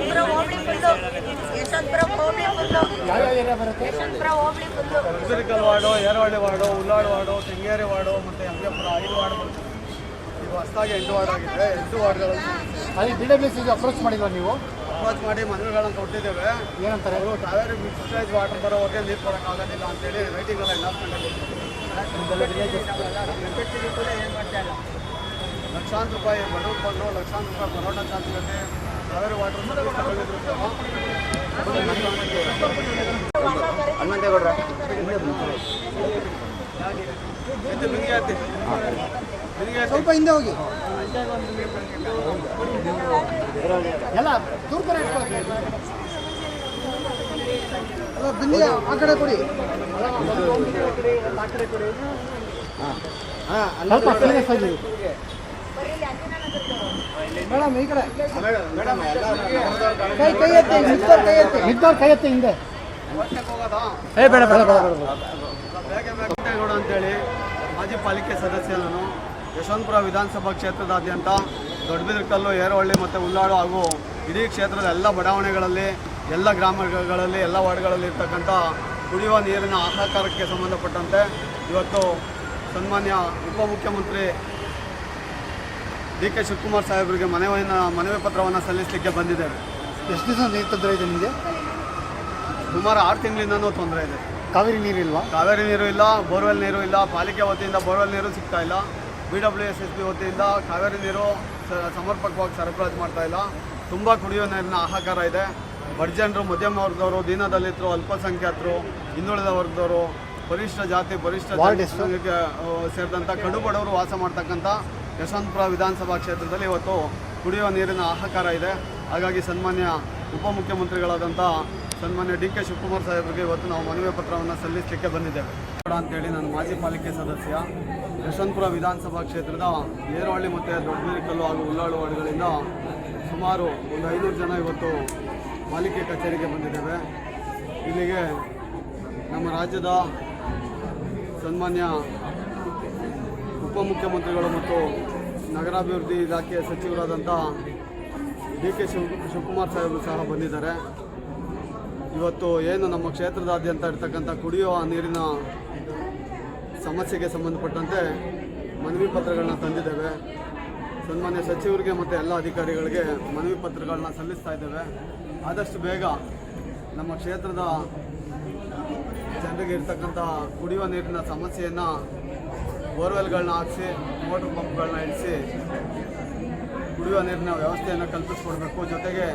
ಯಶವಂತಪುರ ಹೋಬಳಿ ಫುಲ್ಲು ಯಶವಂತಪುರ ಹೋಬಳಿ ಫುಲ್ಲು ಯಶವಂತಪುರ ಹೋಬಳಿ full Kudurikal ward Eravalli ward Ullad ward Sringeri ward ಮತ್ತು ಎಂಜಪುರ ಐದು ವಾರ್ಡ್ ಇದು ಈಗ ಹೊಸದಾಗಿ ಎಂಟು ವಾರ್ಡ್ ಆಗಿದೆ. ಎಂಟು ವಾರ್ಡ್ಗಳಲ್ಲಿ ಅಲ್ಲಿ ಬಿ ಡಬ್ಲ್ಯೂ ಸಿಗೆ ಅಪ್ರೋಚ್ ಮಾಡಿಲ್ವಾ ನೀವು? ಅಪ್ರೋಚ್ ಮಾಡಿ ಮನವಿಗಳನ್ನ ಕೊಟ್ಟಿದ್ದೇವೆ. ಏನಂತಾರೆ? ಅವರು ಕಾವೇರಿ ಮಿಕ್ಸ್ಟೈಸ್ ವಾಟರ್ ಬರೋವರೆಗೆ ನೀರು ಕೊಡೋಕ್ಕಾಗೋದಿಲ್ಲ ಅಂತೇಳಿ ರೈಟಿಂಗ್ ಎಲ್ಲ ಲಕ್ಷಾಂತರ ರೂಪಾಯಿ ಬಡವ್ರು ಬಂದು ಲಕ್ಷಾಂತರ ರೂಪಾಯಿ ಬರೋಣ ಚಾನ್ಸ್ಗತ್ತೆ ಹನುಮಂತೇಗೌಡ್ರ. ಸ್ವಲ್ಪ ಹಿಂದೆ ಹೋಗಿ. ಎಲ್ಲ ತೂರ್ಪರ ಅಲ್ಲ ಬಿಂದಿಗೆ ಆ ಕಡೆ ಕೊಡಿ. ಹಾಂ. ಸ್ವಲ್ಪ ಸೀರಿಯಸ್ ಆಗಿ. ಮೇಡಮ್ ಈ ಕಡೆ. ಮೇಡಮ್ ಕೈ ಕೈ ಎತ್ತಿ ಕೈ ಎತ್ತಿ. ಕೈ ಎತ್ತಿ ಹಿಂದೆ. ಏ ಬೇಡ ಬೇಡ ಬೇಡ ಬೇಡ ಅಂತೇಳಿ ಮಾಜಿ ಪಾಲಿಕೆ ಸದಸ್ಯ ನಾನು. ಯಶವಂತಪುರ ವಿಧಾನಸಭಾ ಕ್ಷೇತ್ರದಾದ್ಯಂತ ದೊಡ್ಡಬಿದ್ರಕಲ್ಲು ಏರವಳ್ಳಿ ಮತ್ತು ಉಲ್ಲಾಡು ಹಾಗೂ ಇಡೀ ಕ್ಷೇತ್ರದ ಎಲ್ಲ ಬಡಾವಣೆಗಳಲ್ಲಿ ಎಲ್ಲ ಗ್ರಾಮಗಳಲ್ಲಿ ಎಲ್ಲ ವಾರ್ಡ್ಗಳಲ್ಲಿ ಇರ್ತಕ್ಕಂಥ ಕುಡಿಯುವ ನೀರಿನ ಆಹಾಕಾರಕ್ಕೆ ಸಂಬಂಧಪಟ್ಟಂತೆ ಇವತ್ತು ಸನ್ಮಾನ್ಯ ಉಪಮುಖ್ಯಮಂತ್ರಿ ಡಿ ಕೆ ಶಿವಕುಮಾರ್ ಸಾಹೇಬರಿಗೆ ಮನವಿಯನ್ನು ಮನವಿ ಪತ್ರವನ್ನು ಸಲ್ಲಿಸಲಿಕ್ಕೆ ಬಂದಿದ್ದೇವೆ. ಎಷ್ಟು ದಿವಸ ನೀರು ತೊಂದರೆ ಇದೆ ನಿಮಗೆ? ಸುಮಾರು ಆರು ತಿಂಗಳಿಂದನೂ ತೊಂದರೆ ಇದೆ. ಕಾವೇರಿ ನೀರಿಲ್ವಾ ಕಾವೇರಿ ನೀರು ಇಲ್ಲ ಬೋರ್ವೆಲ್ ನೀರು ಇಲ್ಲ ಪಾಲಿಕೆ ವತಿಯಿಂದ ಬೋರ್ವೆಲ್ ನೀರು ಸಿಗ್ತಾ ಇಲ್ಲ. B W S S B ವತಿಯಿಂದ ಕಾವೇರಿ ನೀರು ಸಮರ್ಪಕವಾಗಿ ಸರಬರಾಜು ಮಾಡ್ತಾ ಇಲ್ಲ. ತುಂಬ ಕುಡಿಯುವ ನೀರಿನ ಹಾಹಾಕಾರ ಇದೆ. ಬಡ ಜನರು ಮಧ್ಯಮ ವರ್ಗದವರು ದೀನದಲಿತರು ಅಲ್ಪಸಂಖ್ಯಾತರು ಹಿಂದುಳಿದ ವರ್ಗದವರು ಪರಿಶಿಷ್ಟ ಜಾತಿ ಎಷ್ಟು? ಸೇರಿದಂಥ ಕಡು ಬಡವರು ವಾಸ ಮಾಡ್ತಕ್ಕಂಥ ಯಶವಂತಪುರ ವಿಧಾನಸಭಾ ಕ್ಷೇತ್ರದಲ್ಲಿ ಇವತ್ತು ಕುಡಿಯುವ ನೀರಿನ ಹಾಹಾಕಾರ ಇದೆ. ಹಾಗಾಗಿ ಸನ್ಮಾನ್ಯ ಉಪಮುಖ್ಯಮಂತ್ರಿಗಳಾದಂಥ ಸನ್ಮಾನ್ಯ ಡಿ ಕೆ ಶಿವಕುಮಾರ್ ಸಾಹೇಬರಿಗೆ ಇವತ್ತು ನಾವು ಮನವಿ ಪತ್ರವನ್ನು ಸಲ್ಲಿಸಲಿಕ್ಕೆ ಬಂದಿದ್ದೇವೆ. ಅಂತೇಳಿ ನಾನು ಮಾಜಿ ಪಾಲಿಕೆ ಸದಸ್ಯ, ಯಶವಂತಪುರ ವಿಧಾನಸಭಾ ಕ್ಷೇತ್ರದ ಏರವಳ್ಳಿ ಮತ್ತು ದೊಡ್ಡಮಿರಿಕಲ್ಲು ಹಾಗೂ ಉಲ್ಲಾಳು ವಾರ್ಡ್ಗಳಿಂದ ಸುಮಾರು ಒಂದು ಐನೂರು ಜನ ಇವತ್ತು ಪಾಲಿಕೆ ಕಚೇರಿಗೆ ಬಂದಿದ್ದೇವೆ. ಇಲ್ಲಿಗೆ ನಮ್ಮ ರಾಜ್ಯದ ಸನ್ಮಾನ್ಯ ಉಪಮುಖ್ಯಮಂತ್ರಿಗಳು ಮತ್ತು ನಗರಾಭಿವೃದ್ಧಿ ಇಲಾಖೆಯ ಸಚಿವರಾದಂಥ ಡಿ ಕೆ ಶಿವ ಶಿವಕುಮಾರ್ ಸಾಹೇಬರು ಸಹ ಬಂದಿದ್ದಾರೆ. ಇವತ್ತು ಏನು ನಮ್ಮ ಕ್ಷೇತ್ರದಾದ್ಯಂತ ಇರ್ತಕ್ಕಂಥ ಕುಡಿಯುವ ನೀರಿನ ಸಮಸ್ಯೆಗೆ ಸಂಬಂಧಪಟ್ಟಂತೆ ಮನವಿ ಪತ್ರಗಳನ್ನ ತಂದಿದ್ದೇವೆ. ಸನ್ಮಾನ್ಯ ಸಚಿವರಿಗೆ ಮತ್ತು ಎಲ್ಲ ಅಧಿಕಾರಿಗಳಿಗೆ ಮನವಿ ಪತ್ರಗಳನ್ನ ಸಲ್ಲಿಸ್ತಾ ಇದ್ದೇವೆ. ಆದಷ್ಟು ಬೇಗ ನಮ್ಮ ಕ್ಷೇತ್ರದ ಜನರಿಗೆ ಇರ್ತಕ್ಕಂಥ ಕುಡಿಯುವ ನೀರಿನ ಸಮಸ್ಯೆಯನ್ನು ಬೋರ್ವೆಲ್ಗಳನ್ನ ಹಾಕಿಸಿ, ಮೋಟ್ರ್ ಪಂಪ್ಗಳನ್ನ ಇಳಿಸಿ ಕುಡಿಯುವ ನೀರಿನ ವ್ಯವಸ್ಥೆಯನ್ನು ಕಲ್ಪಿಸ್ಕೊಡ್ಬೇಕು. ಜೊತೆಗೆ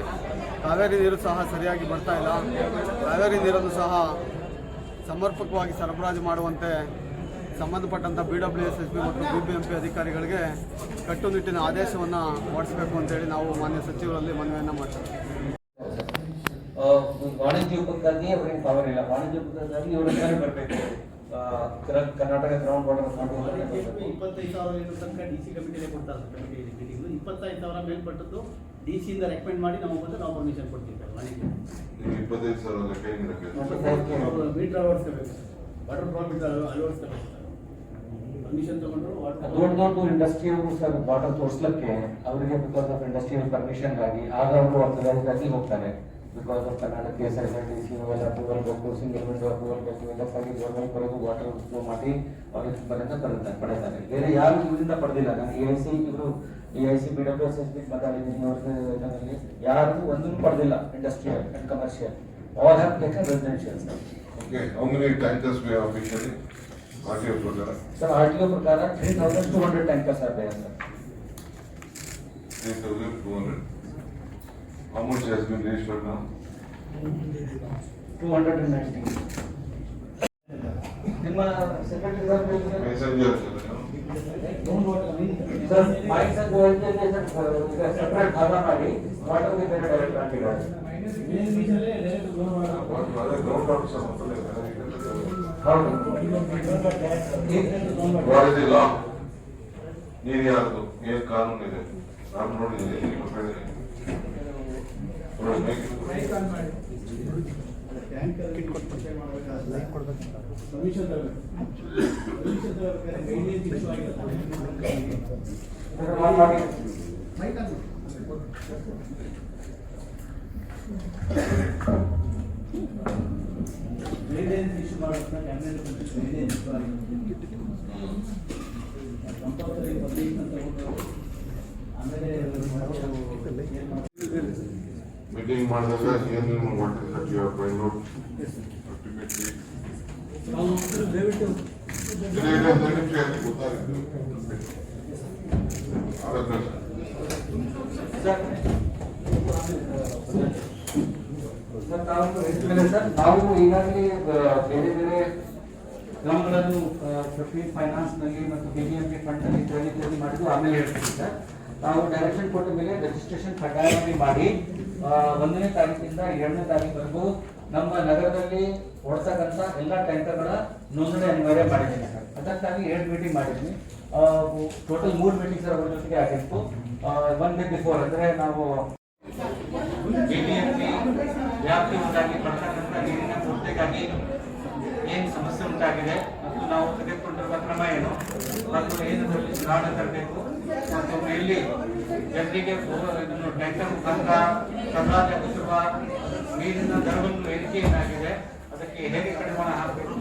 ಕಾವೇರಿ ನೀರು ಸಹ ಸರಿಯಾಗಿ ಬರ್ತಾ ಇಲ್ಲ. ಕಾವೇರಿ ನೀರನ್ನು ಸಹ ಸಮರ್ಪಕವಾಗಿ ಸರಬರಾಜು ಮಾಡುವಂತೆ ಸಂಬಂಧಪಟ್ಟಂಥ B W S S B ಮತ್ತು ಬಿ ಬಿ ಎಂ ಪಿ ಅಧಿಕಾರಿಗಳಿಗೆ ಕಟ್ಟುನಿಟ್ಟಿನ ಆದೇಶವನ್ನು ಹೊರಡಿಸಬೇಕು ಅಂತೇಳಿ ನಾವು ಮಾನ್ಯ ಸಚಿವರಲ್ಲಿ ಮನವಿಯನ್ನು ಮಾಡ್ತೇವೆ. ವಾಣಿಜ್ಯ ಉಪಕ್ಕಾಗಿ ಅವ್ರಿಗೆ ಪವರ್ ಇಲ್ಲ. ವಾಣಿಜ್ಯ ಉಪಕ್ಕಾಗಿ ಇವ್ರಿಗೆ ಬರಬೇಕು. ಕರ್ನಾಟಕ ಗ್ರೌಂಡ್ ವಾಟರ್ ಅಥಾರಿಟಿ ಇಪ್ಪತ್ತೈದು ಸಾವಿರ ಲೀಟರ್ ತನಕ ಡಿ ಸಿ ಕೊಡ್ತಾರೆ ಕಮಿಟಿ ಮೀಟಿಂಗ್ ಇಪ್ಪತ್ತೈದು ಸಾವಿರ ಮೇಲ್ಪಟ್ಟದ್ದು ಡಿ ಸಿ ಇಂದ ರೆಕಮೆಂಡ್ ಮಾಡಿ ನಮಗೆ ಬಂದು ನಾವು ಪರ್ಮಿಷನ್ ಕೊಡ್ತೀವಿ ಸರ್ ಮನೆಗೆ ಇಪ್ಪತ್ತೈದು ಸಾವಿರ ಮೀಟರ್ ಅಳವಡಿಸ್ಕೋಬೇಕು ವಾಟರ್ ಪ್ರಾಫಿಟ್ ಅಳವಡಿಸ್ಕೋಬೇಕು ಸರ್ ಪರ್ಮಿಷನ್ ತಗೊಂಡ್ರು ದೊಡ್ಡ ದೊಡ್ಡ ಇಂಡಸ್ಟ್ರಿಯಲ್ ಸರ್ ವಾಟರ್ ತೋರಿಸ್ಲಿಕ್ಕೆ ಅವರಿಗೆ ಬಿಕಾಸ್ ಆಫ್ ಇಂಡಸ್ಟ್ರಿಯಲ್ ಪರ್ಮಿಷನ್ ಆಗಿ ಆಗ ಅವರು ಅರ್ಥದಲ್ಲಿ ಹೋಗ್ತಾರೆ. because of Karnataka PSIDC level approval, Gokul Singh government approval ಬೇಕು ಇದಕ್ಕಾಗಿ ಗೌರ್ಮೆಂಟ್ the ವಾಟರ್ ಫ್ಲೋ ಮಾಡಿ ಅವ್ರಿಗೆ ಬರೋದನ್ನ ತರುತ್ತಾರೆ ಪಡೆತಾರೆ ಬೇರೆ ಯಾರು ಇದರಿಂದ ಪಡೆದಿಲ್ಲ ನಾನು ಎ ಐ ಸಿ ಇವರು A I C B W S S B ಮಾತಾಡಿದ್ದೀನಿ ಅವ್ರಲ್ಲಿ ಯಾರು ಒಂದನ್ನು ಪಡೆದಿಲ್ಲ industrial and commercial all have taken residential okay how many tankers we have officially RTO ಪ್ರಕಾರ ಸರ್ ಆರ್ಟಿಒ ಪ್ರಕಾರ 3200 tankers are there sir 3200 How much has been raised for now? Two hundred and ninety ನಿಮ್ಮ secretary sir ಹೇಳಿದ್ರು Messenger. don't want to mean sir mics ಅಂತ ಹೇಳ್ತಿದ್ದೆ sir separate ಭಾಗ ಮಾಡಿ ವಾಟರ್ಗೆ ಬೇರೆ direct ಹಾಕಿದ್ದಾರೆ What other ground up some What ಹೌದು is the law? ನೀನ್ ಯಾರ್ದು ಏನ್ ಕಾನೂನು ಇದೆ ನಾನು ನೋಡಿದ್ದೀನಿ ಇಲ್ಲಿ ಕೊಟ್ಟಿದ್ದೀನಿ ನೋಡಿ, make it- ಪರ್ಮಿಷನ್ ತಗೋಬೇಕು ಪರ್ಮಿಷನ್ ತಗೋಬೇಕಾದ್ರೆ ಗೈಡ್ಲೈನ್ಸ್ ಇಶ್ಯೂ ಆಗಿರುತ್ತೆ ಮಾಡಿ ಗೈಡ್ಲೈನ್ಸ್ ಇಶ್ಯೂ ಮಾಡುವಂಥ ಕ್ಯಾಬಿನೆಟ್ ಗೈಡ್ಲೈನ್ಸ್ ಇಶ್ಯೂ ಆಗಿದೆ ಕಂಪಲ್ಸರಿ ಪಬ್ಲಿಕ್ ಅಂತ ತಗೊಂಡು ಆಮೇಲೆ ಏನು ಮೀಟಿಂಗ್ ಮಾಡಿದಾಗ ಏನೇನು what is that you are find out ನಾವು ಈಗಾಗಲೇ ಬೇರೆ ಬೇರೆ ಗ್ರಾಮಗಳನ್ನು ಫಿಫ್ಟೀನ್ ಫೈನಾನ್ಸ್ನಲ್ಲಿ ಮತ್ತು ಬಿಬಿಎಂಪಿ ಫಂಡ್ನಲ್ಲಿ ಮಾಡಿದ್ದು ಆಮೇಲೆ ಹೇಳ್ತೀವಿ ಸರ್ ನಾವು ಡೈರೆಕ್ಷನ್ ಕೊಟ್ಟ ಮೇಲೆ ರಿಜಿಸ್ಟ್ರೇಷನ್ ಕಡ್ಡಾಯವಾಗಿ ಮಾಡಿ ಒಂದನೇ ತಾರೀಕಿಂದ ಎರಡನೇ ತಾರೀಕುವರೆಗೂ ನಮ್ಮ ನಗರದಲ್ಲಿ ಹೊಡ್ತಕ್ಕಂಥ ಎಲ್ಲ ಟ್ಯಾಂಕರ್ಗಳ ನೋಂದಣಿ ಅನಿವಾರ್ಯ ಮಾಡಿದ್ದೀನಿ. ಸರ್ ಅದಕ್ಕಾಗಿ ಎರಡು ಮೀಟಿಂಗ್ ಮಾಡಿದ್ದೀನಿ. ಟೋಟಲ್ ಮೂರು ಮೀಟಿಂಗ್ಸ್ ಅವ್ರ ಜೊತೆಗೆ ಆಗಿತ್ತು. ಒನ್ ಡೇ ಬಿಫೋರ್ ಅಂದರೆ ನಾವು ನೀರಿನ ಪೂರ್ತಿಗಾಗಿ ಏನು ಸಮಸ್ಯೆ ಉಂಟಾಗಿದೆ ಮತ್ತು ನಾವು ತೆಗೆದುಕೊಂಡಿರುವ ಕ್ರಮ ಏನು ಮತ್ತು ಏನು ಸುಧಾರಣೆ ತರಬೇಕು? ಮತ್ತು ಇಲ್ಲಿ ಜನರಿಗೆ ಟ್ಯಾಂಕರ್ ಮುಖಾಂತರ ಸಮಾಜ ನೀರಿನ ದರವನ್ನು ಏರಿಕೆ ಏನಾಗಿದೆ ಅದಕ್ಕೆ ಹೇಗೆ ಕಡಿವಾಣ ಹಾಕಬೇಕು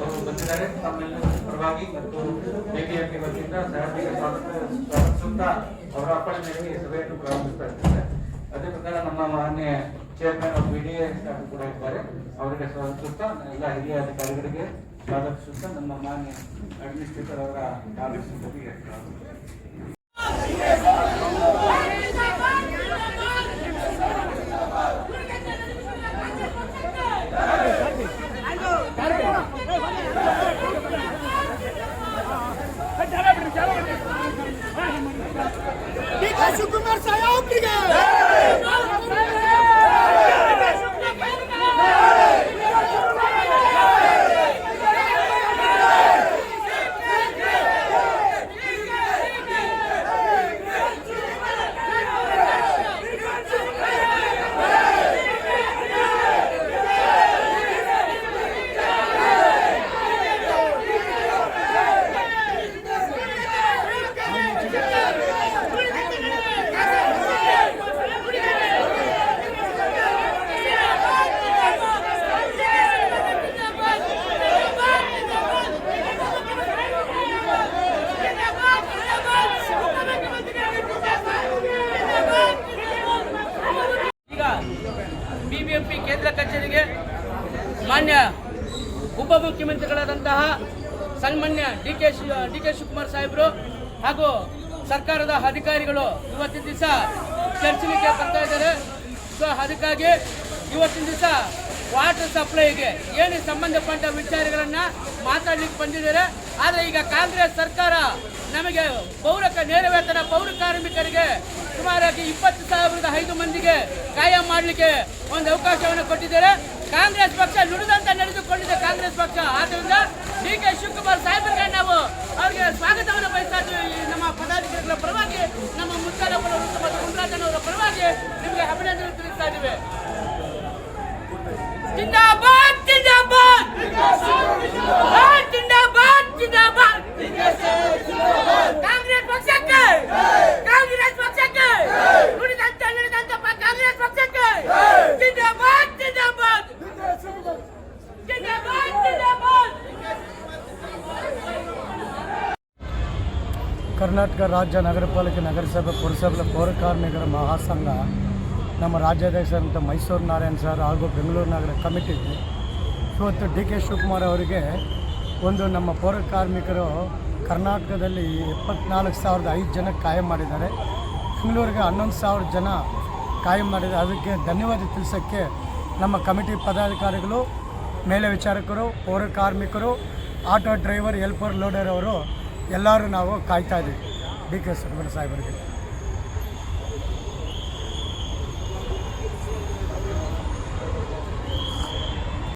ಅವರು ಬಂದಿದ್ದಾರೆ. ತಮ್ಮೆಲ್ಲರ ಪರವಾಗಿ ಮತ್ತು ಬಿಬಿಎಂಪಿ ವತಿಯಿಂದ ಸಾರ್ವಜನಿಕ ಸ್ವಾಗತ ಅವರ ಅಪ್ಪಣೆ ಮೇರೆಗೆ ಸಭೆಯನ್ನು ಪ್ರಾರಂಭಿಸ್ತಾ ಇದ್ದಾರೆ ಅದೇ ಪ್ರಕಾರ ನಮ್ಮ ಮಾನ್ಯ ಚೇರ್ಮನ್ ಆಫ್ ಬಿ ಕೂಡ ಇದ್ದಾರೆ. ಅವರಿಗೆ ಸ್ವಾಗತಿಸುತ್ತಾ, ಎಲ್ಲ ಹಿರಿಯ ಅಧಿಕಾರಿಗಳಿಗೆ ಸ್ವಾಗತಿಸುತ್ತಾ ನಮ್ಮ ಮಾನ್ಯ ಅಡ್ಮಿನಿಸ್ಟ್ರೇಟರ್ ಅವರ ಶಿವಕುಮಾರ್ ಬಿಬಿಎಂಪಿ ಕೇಂದ್ರ ಕಚೇರಿಗೆ ಮಾನ್ಯ ಉಪಮುಖ್ಯಮಂತ್ರಿಗಳಾದಂತಹ ಸನ್ಮಾನ್ಯ D K D K Shivakumar ಸಾಹೇಬರು ಹಾಗೂ ಸರ್ಕಾರದ ಅಧಿಕಾರಿಗಳು ಇವತ್ತಿನ ದಿವಸ ಚರ್ಚಿಲಿಕ್ಕೆ ಬರ್ತಾ ಇದ್ದಾರೆ. ಸೊ, ಅದಕ್ಕಾಗಿ ಇವತ್ತಿನ ದಿವಸ ವಾಟರ್ ಸಪ್ಲೈಗೆ ಏನು ಸಂಬಂಧಪಟ್ಟ ವಿಚಾರಗಳನ್ನು ಮಾತಾಡ್ಲಿಕ್ಕೆ ಬಂದಿದ್ದಾರೆ. ಆದರೆ ಈಗ ಕಾಂಗ್ರೆಸ್ ಸರ್ಕಾರ ನಮಗೆ ಪೌರ ನೇರ ವೇತನ ಪೌರ ಕಾರ್ಮಿಕರಿಗೆ ಸುಮಾರಾಗಿ ಇಪ್ಪತ್ತು ಸಾವಿರದ ಐದು ಮಂದಿಗೆ ಕಾಯಂ ಮಾಡಲಿಕ್ಕೆ ಒಂದು ಅವಕಾಶವನ್ನು ಕೊಟ್ಟಿದ್ದಾರೆ. ಕಾಂಗ್ರೆಸ್ ಪಕ್ಷ ನುಡಿದಂತ ನಡೆದುಕೊಂಡಿದೆ ಕಾಂಗ್ರೆಸ್ ಪಕ್ಷ. ಆದ್ದರಿಂದ ಡಿ ಕೆ ಶಿವಕುಮಾರ್ ಸಾಹೇಬರಿಗೆ ನಾವು ಅವರಿಗೆ ಸ್ವಾಗತವನ್ನು ಬಯಸ್ತಾ ನಮ್ಮ ಪದಾಧಿಕಾರಿಗಳ ಪರವಾಗಿ, ನಮ್ಮ ಮುತ್ತಾಲಪ್ಪನ ಮತ್ತು ಮುನ್ರಾಜನವರ ಪರವಾಗಿ ನಿಮಗೆ ಅಭಿನಂದನೆ ತಿಳಿಸ್ತಾ ಇದ್ದೀವಿ. ಕರ್ನಾಟಕ ರಾಜ್ಯ ನಗರಪಾಲಿಕೆ ನಗರಸಭೆ ಪುರಸಭೆ ಪೌರ ಕಾರ್ಮಿಕರ ಮಹಾಸಂಘ ನಮ್ಮ ರಾಜ್ಯಾಧ್ಯಕ್ಷರಂತ ಮೈಸೂರು ನಾರಾಯಣ್ ಸರ್ ಹಾಗೂ ಬೆಂಗಳೂರು ನಗರ ಕಮಿಟಿ ಇವತ್ತು ಡಿ ಕೆ ಶಿವಕುಮಾರ್ ಅವರಿಗೆ ಒಂದು ನಮ್ಮ ಪೌರ ಕಾರ್ಮಿಕರು ಕರ್ನಾಟಕದಲ್ಲಿ ಎಪ್ಪತ್ನಾಲ್ಕು ಸಾವಿರದ ಐದು ಜನ ಕಾಯಂ ಮಾಡಿದ್ದಾರೆ. ಬೆಂಗಳೂರಿಗೆ ಹನ್ನೊಂದು ಸಾವಿರ ಜನ ಕಾಯಂ ಮಾಡಿದ್ದಾರೆ. ಅದಕ್ಕೆ ಧನ್ಯವಾದ ತಿಳಿಸೋಕ್ಕೆ ನಮ್ಮ ಕಮಿಟಿ ಪದಾಧಿಕಾರಿಗಳು, ಮೇಲೆ ವಿಚಾರಕರು ಪೌರ ಕಾರ್ಮಿಕರು ಆಟೋ ಡ್ರೈವರ್, ಹೆಲ್ಪರ್, ಲೋಡರ್ ಅವರು ಎಲ್ಲರೂ ನಾವು ಕಾಯ್ತಾ ಇದ್ದೀವಿ. ಡಿ ಕೆ ಶಿವಕುಮಾರ್ ಸಾಹೇಬರಿಗೆ